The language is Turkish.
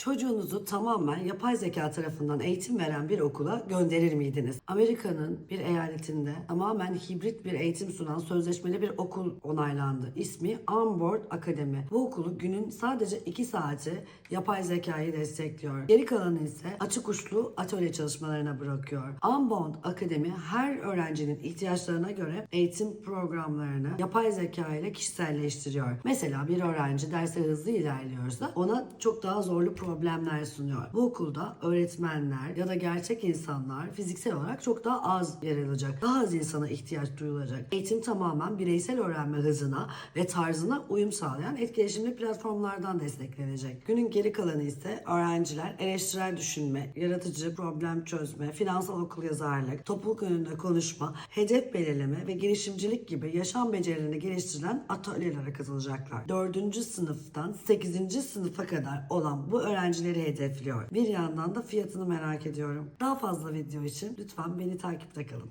Çocuğunuzu tamamen yapay zeka tarafından eğitim veren bir okula gönderir miydiniz? Amerika'nın bir eyaletinde tamamen hibrit bir eğitim sunan sözleşmeli bir okul onaylandı. İsmi Onboard Academy. Bu okulu günün sadece 2 saati yapay zekayı destekliyor. Geri kalanı ise açık uçlu atölye çalışmalarına bırakıyor. Onboard Academy her öğrencinin ihtiyaçlarına göre eğitim programlarını yapay zeka ile kişiselleştiriyor. Mesela bir öğrenci derse hızlı ilerliyorsa ona çok daha zorlu problemler sunuyor. Bu okulda öğretmenler ya da gerçek insanlar fiziksel olarak çok daha az yer alacak. Daha az insana ihtiyaç duyulacak. Eğitim tamamen bireysel öğrenme hızına ve tarzına uyum sağlayan etkileşimli platformlardan desteklenecek. Günün geri kalanı ise öğrenciler eleştirel düşünme, yaratıcı problem çözme, finansal okuryazarlık, topluluk önünde konuşma, hedef belirleme ve girişimcilik gibi yaşam becerilerini geliştirilen atölyelere katılacaklar. 4. sınıftan 8. sınıfa kadar olan bu öğrencileri hedefliyor. Bir yandan da fiyatını merak ediyorum. Daha fazla video için lütfen beni takipte kalın.